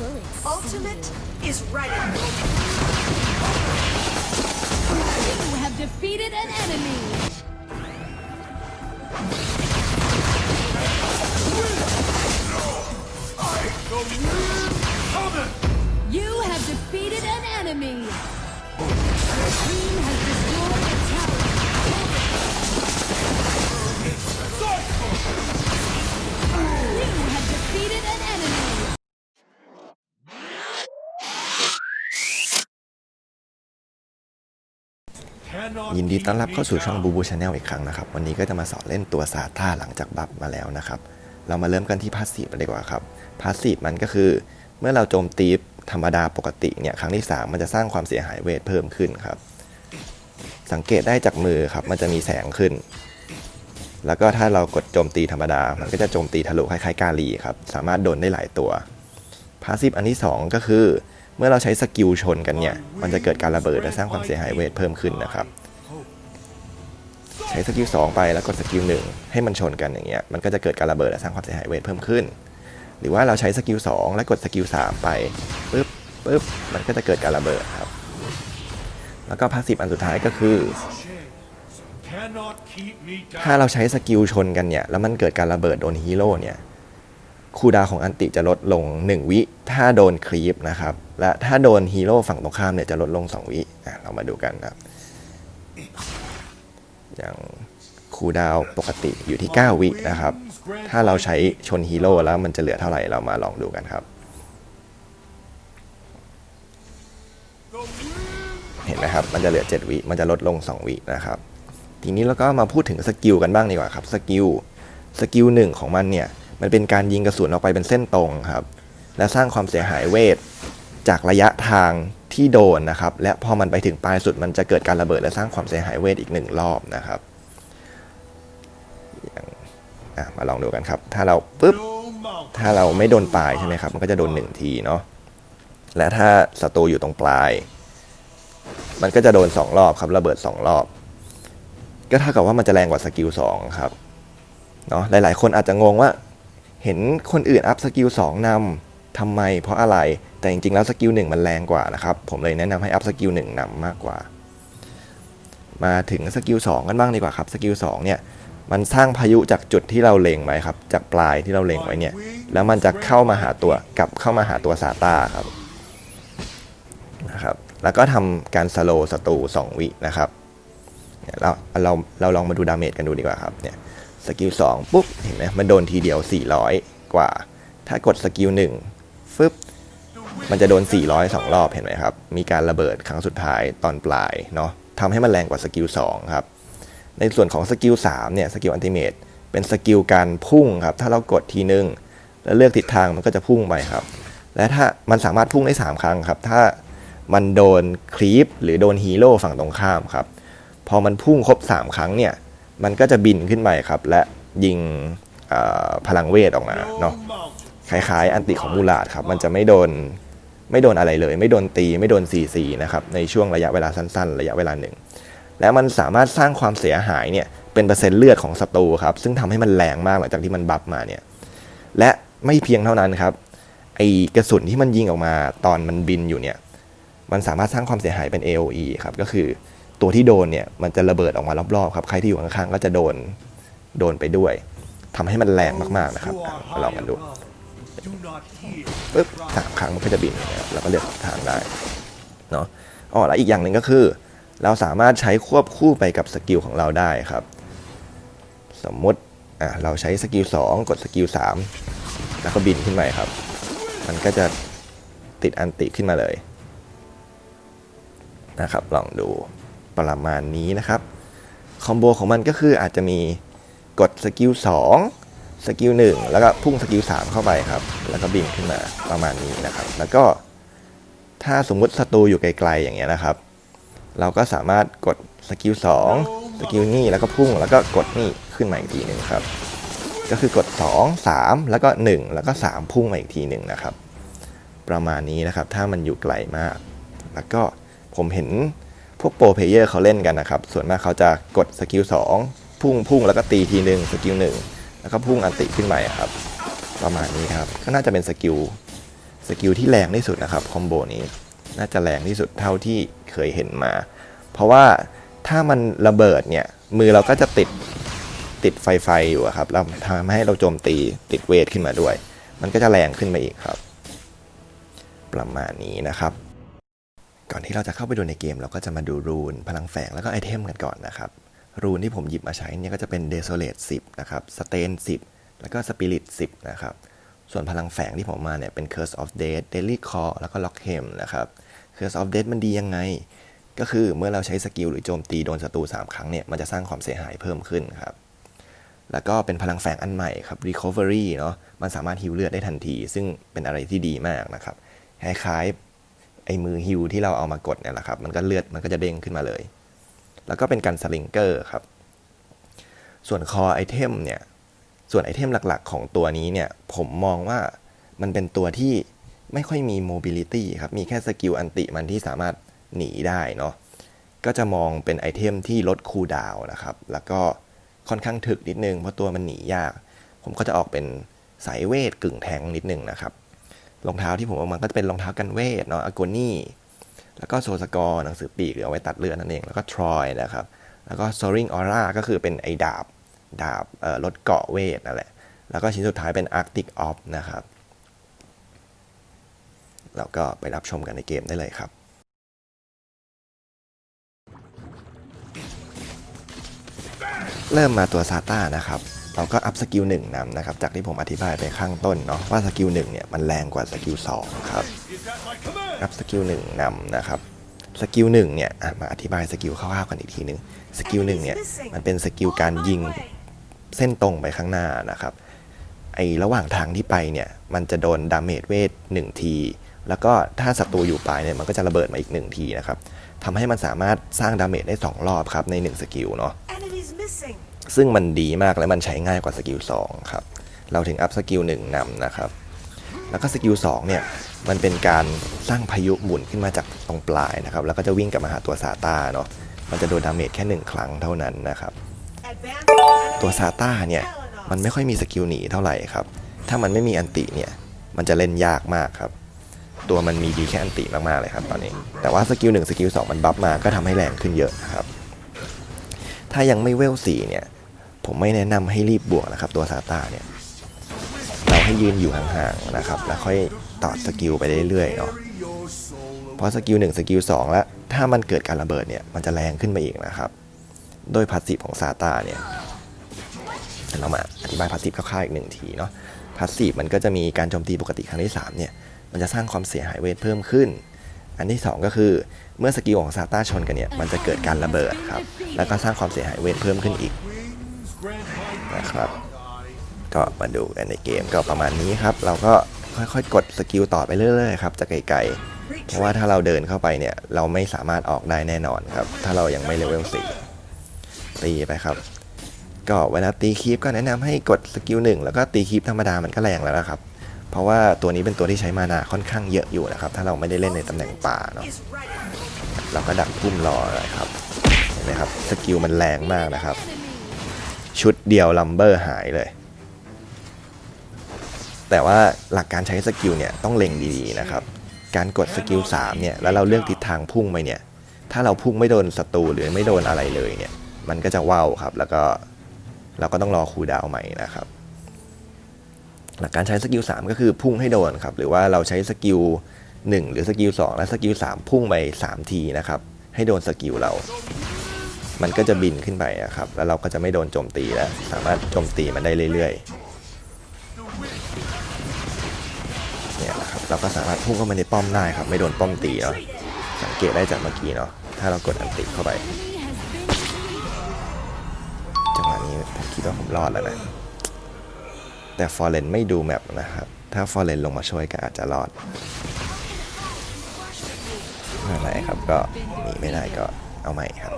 Ultimate is ready. You have defeated an enemy. You have defeated an enemy. Your team has destroyed a tower. You have defeated an enemy. ยินดีต้อนรับเข้าสู่ช่องบูบูชาแนลอีกครั้งนะครับ วันนี้ก็จะมาสอนเล่นตัวซาท่าหลังจากบัฟมาแล้วนะครับ เรามาเริ่มกันที่พาสซีฟดีกว่าครับพาสซีฟมันก็คือ เมื่อเราโจมตีธรรมดาปกติเนี่ยครั้งที่ 3 มันจะสร้างความเสียหายเวทเพิ่มขึ้นครับ สังเกตได้จากมือครับมันจะมีแสงขึ้น แล้วก็ถ้าเรากดโจมตีธรรมดา มันก็จะโจมตีทะลุคล้ายๆกาลีครับสามารถโดนได้หลายตัวพาสซีฟอันที่ 2 ก็คือเมื่อเราใช้สกิลชนกันเนี่ย มันจะเกิดการระเบิดและสร้างความเสียหายเวทเพิ่มขึ้นนะครับ ใช้สกิล2ไปแล้วกดสกิล1ให้มันชนกันอย่างเงี้ยมันก็จะเกิดการระเบิดและสร้างความเสียหายเวทเพิ่มขึ้น หรือว่าเราใช้สกิล2แล้วกดสกิล3ไปปึ๊บปึ๊บมันก็จะเกิดการระเบิดครับ แล้วก็พาสซีฟอันสุดท้ายก็คือ ถ้าเราใช้สกิลชนกันเนี่ยแล้วมันเกิดการระเบิดโดนฮีโร่เนี่ยคูดาของอันติจะลดลง 1 วิ ถ้าโดนครีปนะครับ และถ้าโดนฮีโร่ฝั่งตรงข้ามเนี่ยจะลดลง 2 วิอะเรามาดูกันครับ อย่างคูดาวปกติอยู่ที่ 9 วินะครับ ถ้าเราใช้ชนฮีโร่แล้วมันจะเหลือเท่าไหร่เรามาลองดูกันครับ เห็นไหมครับ มันจะเหลือ 7 วิ มันจะลดลง 2 วินะครับ ทีนี้เราก็มาพูดถึงสกิลกันบ้างดีกว่าครับ สกิล สกิลหนึ่งของมันเนี่ย มันเป็นการยิงกระสุนออกไปเป็นเส้นตรงครับ และสร้างความเสียหายเวทจากระยะทาง ที่โดนนะครับ และพอมันไปถึงปลายสุดมันจะเกิดการระเบิดและสร้างความเสียหายเวทอีกหนึ่งรอบนะครับมาลองดูกันครับ ถ้าเราปุ๊บ ถ้าเราไม่โดนปลายใช่ไหมครับ มันก็จะโดนหนึ่งทีเนาะ และถ้าศัตรูอยู่ตรงปลาย มันก็จะโดนสองรอบครับ ระเบิดสองรอบ ก็เท่ากับว่ามันจะแรงกว่าสกิลสองครับ เนาะ หลายๆ คนอาจจะงงว่า เห็นคนอื่นอัพสกิลสองนำ ทำไมเพราะอะไรแต่จริงๆแล้วสกิลหนึ่งมันแรงกว่านะครับ ผมเลยแนะนำให้อัพสกิลหนึ่งนำมากกว่า มาถึงสกิลสองกันบ้างดีกว่าครับสกิลสองเนี่ยมันสร้างพายุจากจุดที่เราเล็งไว้ครับ จากปลายที่เราเล็งไว้เนี่ย แล้วมันจะเข้ามาหาตัวกลับเข้ามาหาตัวซาตาครับนะครับ แล้วก็ทำการสโลว์ศัตรู2วินะครับเนี่ยเราเราเราลองมาดูดาเมจกันดูดีกว่าครับเนี่ยสกิล2ปุ๊บเห็นไหมมันโดนทีเดียว 400 กว่า ถ้ากดสกิล1 ฟึบมันจะโดน 400 2 รอบเห็นไหมครับ มีการระเบิดครั้งสุดท้ายตอนปลายเนาะทำให้มันแรงกว่าสกิล2ครับ ในส่วนของสกิล3เนี่ยสกิลอันติเมตเป็นสกิลการพุ่งครับ ถ้าเรากดทีนึง แล้วเลือกทิศทางมันก็จะพุ่งไปครับ และถ้ามันสามารถพุ่งได้ 3 ครั้งครับ ถ้ามันโดนครีปหรือโดนฮีโร่ฝั่งตรงข้ามครับ พอมันพุ่งครบ 3 ครั้งเนี่ย มันก็จะบินขึ้นไปครับ และยิงพลังเวทออกมาเนาะ คล้ายๆ อันติของมูลาดครับ มันจะไม่โดนไม่โดนอะไรเลย ไม่โดนตีไม่โดน CC นะครับในช่วงระยะเวลาสั้นๆ ระยะเวลาหนึ่ง และมันสามารถสร้างความเสียหายเนี่ยเป็นเปอร์เซ็นต์เลือดของศัตรูครับ ซึ่งทำให้มันแรงมากหลังจากที่มันบัฟมาเนี่ยและไม่เพียงเท่านั้นครับไอกระสุนที่มันยิงออกมาตอนมันบินอยู่เนี่ยมันสามารถสร้างความเสียหายเป็น AOE ครับก็คือตัวที่โดนเนี่ยมันจะระเบิดออกมารอบๆครับใครที่อยู่ข้างๆก็จะโดนโดนไปด้วยทำให้มันแรงมากๆนะครับมาลองกันดู ปึ๊บสามครั้งมันก็จะบินอย่างเงี้ยแล้วก็เลือกทางได้เนาะอ๋อแล้วอีกอย่างหนึ่งก็คือ เราสามารถใช้ควบคู่ไปกับสกิลของเราได้ครับ สมมติอะเราใช้สกิล2กดสกิล3แล้วก็บินขึ้นไปครับ มันก็จะติดอันติขึ้นมาเลยนะครับลองดูประมาณนี้นะครับ คอมโบของมันก็คืออาจจะมีกดสกิล2 สกิล1แล้วก็พุ่งสกิล3เข้าไปครับ แล้วก็บินขึ้นมาประมาณนี้นะครับ แล้วก็ถ้าสมมุติศัตรูอยู่ไกลๆอย่างเงี้ยนะครับ เราก็สามารถกดสกิล2สกิลนี่แล้วก็พุ่งแล้วก็กดนี่ขึ้นมาอีกทีหนึ่งครับ ก็คือกด 2 3 แล้วก็ 1 แล้วก็ 3 พุ่งมาอีกทีหนึ่งนะครับ ประมาณนี้นะครับถ้ามันอยู่ไกลมาก แล้วก็ผมเห็นพวกโปรเพลเยอร์เขาเล่นกันนะครับ ส่วนมากเขาจะกดสกิล2พุ่งพุ่งแล้วก็ตีทีหนึ่งสกิล1 แล้วก็พุ่งอันติขึ้นไปครับ ประมาณนี้ครับ ก็น่าจะเป็นสกิลสกิลที่แรงที่สุดนะครับคอมโบนี้น่าจะแรงที่สุดเท่าที่เคยเห็นมา เพราะว่าถ้ามันระเบิดเนี่ย มือเราก็จะติดติดไฟไฟอยู่ครับแล้วทำให้เราโจมตีติดเวทขึ้นมาด้วย มันก็จะแรงขึ้นมาอีกครับ ประมาณนี้นะครับ ก่อนที่เราจะเข้าไปดูในเกม เราก็จะมาดูรูนพลังแฝงแล้วก็ไอเทมกันก่อนนะครับ รูนที่ผมหยิบมาใช้เนี่ยก็จะเป็น Desolate 10นะครับ Stain 10แล้วก็ Spirit 10นะครับ ส่วนพลังแฝงที่ผมมาเนี่ยเป็น Curse of Death Daily Call แล้วก็ Lockhem นะครับ Curse of Death มันดียังไง ก็คือเมื่อเราใช้สกิลหรือโจมตีโดนศัตรู3 ครั้งเนี่ยมันจะสร้างความเสียหายเพิ่มขึ้นครับ แล้วก็เป็นพลังแฝงอันใหม่ครับ Recovery เนาะมันสามารถฮิวเลือดได้ทันที ซึ่งเป็นอะไรที่ดีมากนะครับคล้ายๆไอ้มือฮิวที่เราเอามากดเนี่ยแหละครับมันก็เลือดมันก็จะเด้งขึ้นมาเลย แล้วก็เป็นการสลิงเกอร์ครับ ส่วนคอไอเทมเนี่ย ส่วนไอเทมหลักๆ ของตัวนี้เนี่ย ผมมองว่ามันเป็นตัวที่ไม่ค่อยมีโมบิลิตี้ครับ มีแค่สกิลอันติมันที่สามารถหนีได้เนาะ ก็จะมองเป็นไอเทมที่ลดคูดาวนะครับ แล้วก็ค่อนข้างถึกนิดนึง เพราะตัวมันหนียาก ผมก็จะออกเป็นสายเวทกึ่งแทงนิดนึงนะครับ รองเท้าที่ผมเอามาก็จะเป็นรองเท้ากันเวทเนาะอ g โกนี่ แล้วก็โซสกอร์หนังสือปีกหรือเอาไว้ตัดเลือดนั่นเอง แล้วก็ทรอยนะครับ แล้วก็ Soaring Aura ก็คือเป็นไอ้ดาบ ดาบเอ่อลดเกาะเวทนั่นแหละ แล้วก็ชิ้นสุดท้ายเป็น Arctic Off นะครับแล้วก็ไปรับชมกันในเกมได้เลยครับเริ่มมาตัวซาต้านะครับ เราก็อัพสกิลหนึ่งนำนะครับ จากที่ผมอธิบายไปข้างต้นเนาะว่าสกิลหนึ่งเนี่ยมันแรงกว่าสกิลสองครับ อัพสกิลหนึ่งนำนะครับสกิลหนึ่งเนี่ยมาอธิบายสกิลคร่าวๆกันอีกทีหนึ่งสกิลหนึ่งเนี่ยมันเป็นสกิลการยิงเส้นตรงไปข้างหน้านะครับไอระหว่างทางที่ไปเนี่ยมันจะโดนดาเมจเวทหนึ่งที แล้วก็ถ้าศัตรูอยู่ปลายเนี่ยมันก็จะระเบิดมาอีกหนึ่งทีนะครับทำให้มันสามารถสร้างดาเมจได้ 2 รอบครับใน 1 สกิลเนาะซึ่งมันดีมากและมันใช้ง่ายกว่าสกิล2ครับเราถึงอัพสกิล1นำนะครับ แล้วก็สกิล2เนี่ยมันเป็นการสร้างพายุหมุนขึ้นมาจากตรงปลายนะครับ แล้วก็จะวิ่งกลับมาหาตัวซาต้าเนาะมันจะโดนดาเมจแค่หนึ่งครั้งเท่านั้นนะครับ ตัวซาต้าเนี่ยมันไม่ค่อยมีสกิลหนีเท่าไหร่ครับ ถ้ามันไม่มีอันติเนี่ยมันจะเล่นยากมากครับ ตัวมันมีดีแค่อันติมากๆเลยครับตอนนี้ แต่ว่าสกิลหนึ่งสกิลสองมันบัฟมาก็ทำให้แรงขึ้นเยอะครับ ถ้ายังไม่เวลสี่เนี่ยผมไม่แนะนำให้รีบบวกนะครับตัวซาต้าเนี่ย ให้ยืนอยู่ห่างๆนะครับ แล้วค่อยต่อสกิลไปเรื่อยๆเนาะเพราะสกิลหนึ่งสกิลสองแล้วถ้ามันเกิดการระเบิดเนี่ยมันจะแรงขึ้นไปอีกนะครับ โดยพาสซีฟของซาตาเนี่ยเรามาอธิบายพาสซีฟคร่าวๆอีกหนึ่งทีเนาะพาสซีฟมันก็จะมีการโจมตีปกติครั้งที่3เนี่ยมันจะสร้างความเสียหายเวทเพิ่มขึ้น อันที่ 2 ก็คือเมื่อสกิลของซาตาชนกันเนี่ยมันจะเกิดการระเบิดครับแล้วก็สร้างความเสียหายเวทเพิ่มขึ้นอีกนะครับ ก็มาดูกันในเกมก็ประมาณนี้ครับ เราก็ค่อยๆ กดสกิลต่อไปเรื่อยๆครับจากไกลๆ เพราะว่าถ้าเราเดินเข้าไปเนี่ย เราไม่สามารถออกได้แน่นอนครับ ถ้าเรายังไม่เลเวลสี่ตีไปครับ ก็เวลาตีคีปก็แนะนำให้กดสกิลหนึ่งแล้วก็ตีคีปธรรมดามันก็แรงแล้วนะครับ เพราะว่าตัวนี้เป็นตัวที่ใช้มานาค่อนข้างเยอะอยู่นะครับ ถ้าเราไม่ได้เล่นในตำแหน่งป่าเนาะเราก็ดักพุ่มรอเลยครับเห็นไหมครับสกิลมันแรงมากนะครับ ชุดเดียวลัมเบอร์หายเลย แต่ว่าหลักการใช้สกิลเนี่ยต้องเล็งดีๆนะครับ การกดสกิล3เนี่ยแล้วเราเลือกทิศทางพุ่งไปเนี่ย ถ้าเราพุ่งไม่โดนศัตรูหรือไม่โดนอะไรเลยเนี่ย มันก็จะว่าวครับ แล้วก็เราก็ต้องรอคูลดาวน์ใหม่นะครับ หลักการใช้สกิล3ก็คือพุ่งให้โดนครับ หรือว่าเราใช้สกิล1หรือสกิล2และสกิล3พุ่งไป3ทีนะครับ ให้โดนสกิลเรา มันก็จะบินขึ้นไปอะครับ แล้วเราก็จะไม่โดนโจมตีแล้ว สามารถโจมตีมันได้เรื่อยๆ เนี่ยนะครับเราก็สามารถพุ่งเข้ามาในป้อมได้ครับ ไม่โดนป้อมตีเนาะสังเกตได้จากเมื่อกี้เนาะถ้าเรากดอันติเข้าไป Enemy has been defeated. จังหวะนี้ผมคิดว่าผมรอดแล้วนะแต่ฟอร์เรนไม่ดูแมปนะครับ ถ้าฟอร์เรนลงมาช่วยก็อาจจะรอดไม่เป็นไรครับก็หนีไม่ได้ก็เอาใหม่ครับ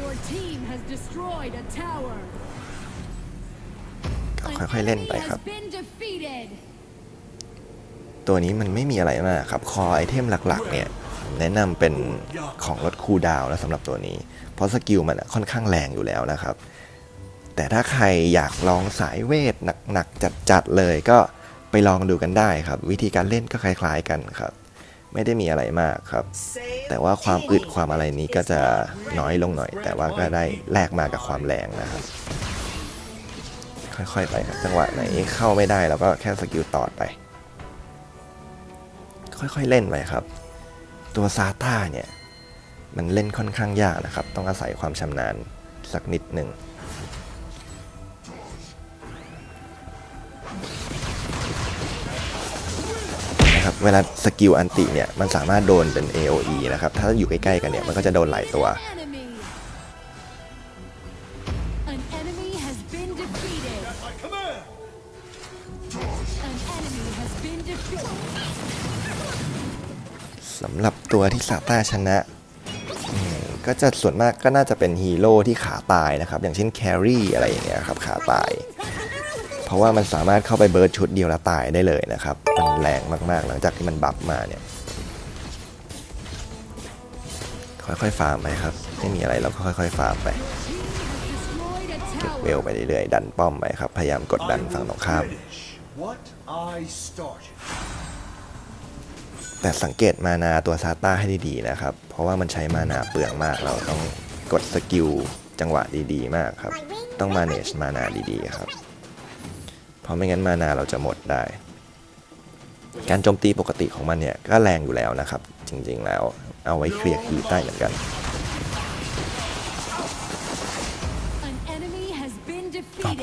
Your team has destroyed a tower. ก็ An ค่อยๆเล่นไป enemy ครับ has been defeated. ตัวนี้มันไม่มีอะไรมากครับ คอไอเทมหลักๆ เนี่ยแนะนำเป็นของลดคูดาวน์นะสำหรับตัวนี้ เพราะสกิลมันค่อนข้างแรงอยู่แล้วนะครับ แต่ถ้าใครอยากลองสายเวทหนักๆจัดๆเลยก็ไปลองดูกันได้ครับ วิธีการเล่นก็คล้าย ๆกันครับ ไม่ได้มีอะไรมากครับ แต่ว่าความอึดความอะไรนี้ก็จะน้อยลงหน่อย แต่ว่าก็ได้แลกมากับความแรงนะครับค่อยๆไปครับจังหวะไหนเข้าไม่ได้เราก็แค่สกิลตอดไป ค่อยๆเล่นไปครับ ตัวซาต้าเนี่ยมันเล่นค่อนข้างยากนะครับ ต้องอาศัยความชำนาญสักนิดหนึ่งนะครับเวลาสกิลอันติเนี่ยมันสามารถโดนเป็น AOE นะครับ ถ้าอยู่ใกล้ๆกันเนี่ยมันก็จะโดนหลายตัว สำหรับตัวที่ซาต้าชนะ ก็จะส่วนมากก็น่าจะเป็นฮีโร่ที่ขาตายนะครับ อย่างเช่นแครี่อะไรอย่างเงี้ยครับขาตาย เพราะว่ามันสามารถเข้าไปเบิร์ดชุดเดียวแล้วตายได้เลยนะครับ มันแรงมากๆ หลังจากที่มันบัฟมาเนี่ย ค่อยๆฟาร์มไปครับ ไม่มีอะไรเราก็ค่อยๆฟาร์มไปเก็บเวลไปเรื่อยๆดันป้อมไปครับ พยายามกดดันฝั่งตรงข้าม what I started. แต่สังเกตมานาตัวซาต้าให้ดีๆนะครับ เพราะว่ามันใช้มานาเปลืองมาก เราต้องกดสกิลจังหวะดีๆ มากครับ ต้อง manage มานาดีๆครับ เพราะไม่งั้นมานาเราจะหมดได้ การโจมตีปกติของมันเนี่ยก็แรงอยู่แล้วนะครับ จริงๆแล้วเอาไว้เคลียร์คีย์ได้เหมือนกัน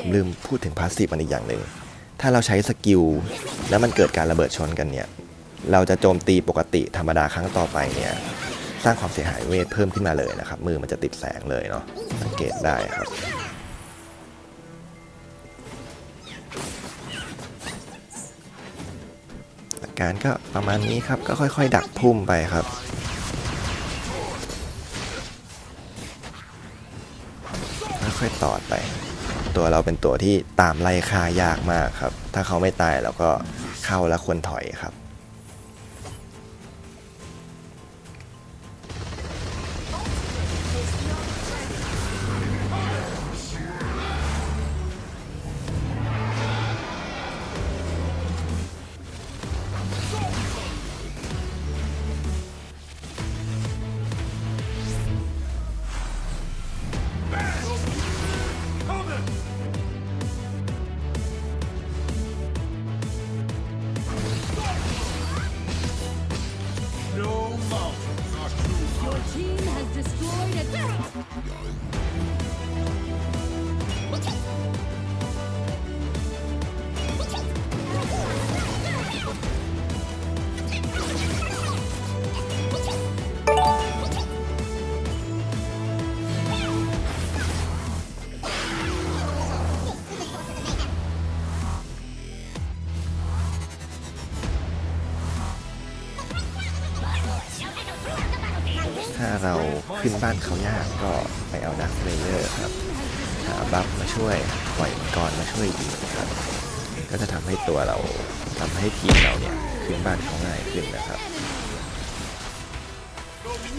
ผมลืมพูดถึงพาสซีฟมันอีกอย่างหนึ่ง ถ้าเราใช้สกิลแล้วมันเกิดการระเบิดชนกันเนี่ย เราจะโจมตีปกติธรรมดาครั้งต่อไปเนี่ยสร้างความเสียหายเวทเพิ่มขึ้นมาเลยนะครับ มือมันจะติดแสงเลยเนาะสังเกตได้ครับกการก็ประมาณนี้ครับก็ค่อย ๆ ดักพุ่มไปครับค่อยๆตอดไป ตัวเราเป็นตัวที่ตามไล่ฆ่ายากมากครับ ถ้าเขาไม่ตายเราก็เข้าแล้วควรถอยครับ Yo, ขึ้นบ้านเขายากก็ไปเอาดักเลเยอร์ครับ หาบัฟมาช่วย ปล่อยมังกรมาช่วยยิงครับ ก็จะทำให้ตัวเราทำให้ทีมเราเนี่ยขึ้นบ้านเขาง่ายขึ้นนะครับ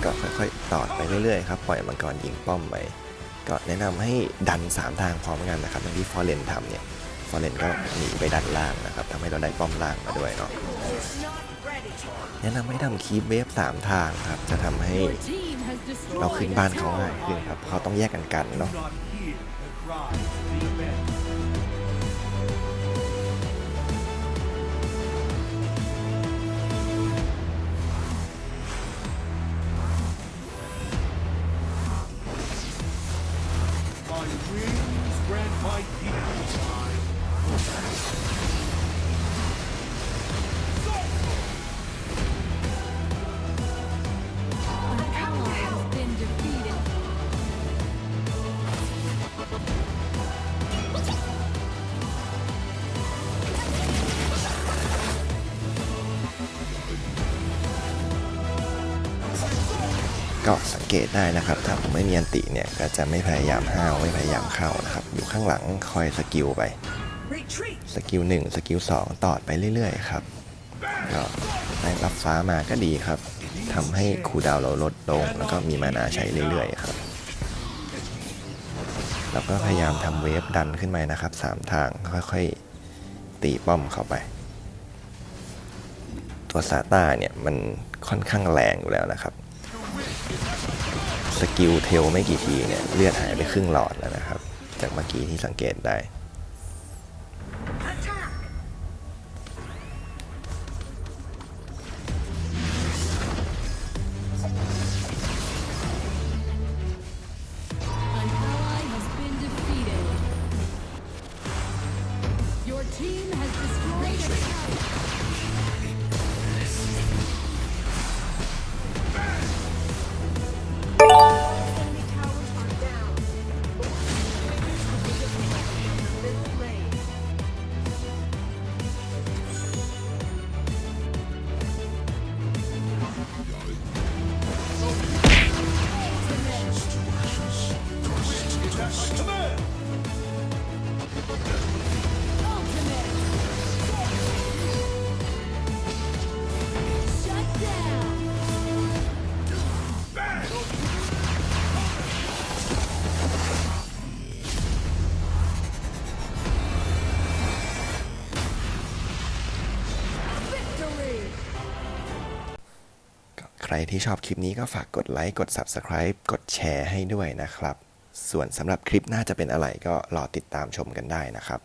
ก็ค่อยๆตอดไปเรื่อยๆครับ ปล่อยมังกรยิงป้อมไปก็แนะนำให้ดัน 3 ทางพร้อมกันนะครับอย่างที่ฟอร์เรนทำเนี่ยฟอร์เรนก็หนีไปดันล่างนะครับทำให้เราได้ป้อมล่างมาด้วยเนาะแนะนำให้ทำคีปเวฟ3ทางครับ จะทำให้ เราขึ้นบ้านเขาง่ายขึ้นครับเขาต้องแยกกันกันเนาะ ก็สังเกตได้นะครับ ถ้าผมไม่มีอันติเนี่ยก็จะไม่พยายามห้าวไม่พยายามเข้านะครับ อยู่ข้างหลังคอยสกิลไป Retreat. สกิลหนึ่งสกิลสองตอดไปเรื่อยๆครับก็ได้รับฟ้ามาก็ดีครับทำให้คูลดาวน์เราลดลง แล้วก็มีมานาใช้เรื่อยๆครับแล้วก็พยายามทำเวฟดันขึ้นไปนะครับสามทางค่อยๆตีป้อมเข้าไป ตัวซาต้าเนี่ยมันค่อนข้างแรงอยู่แล้วนะครับ สกิลเทลไม่กี่ทีเนี่ย เลือดหายไปครึ่งหลอดแล้วนะครับ จากเมื่อกี้ที่สังเกตได้ ที่ชอบคลิปนี้ก็ฝากกดไลค์ กด Subscribe กดแชร์ให้ด้วยนะครับ ส่วนสำหรับคลิปหน้าจะเป็นอะไรก็รอติดตามชมกันได้นะครับ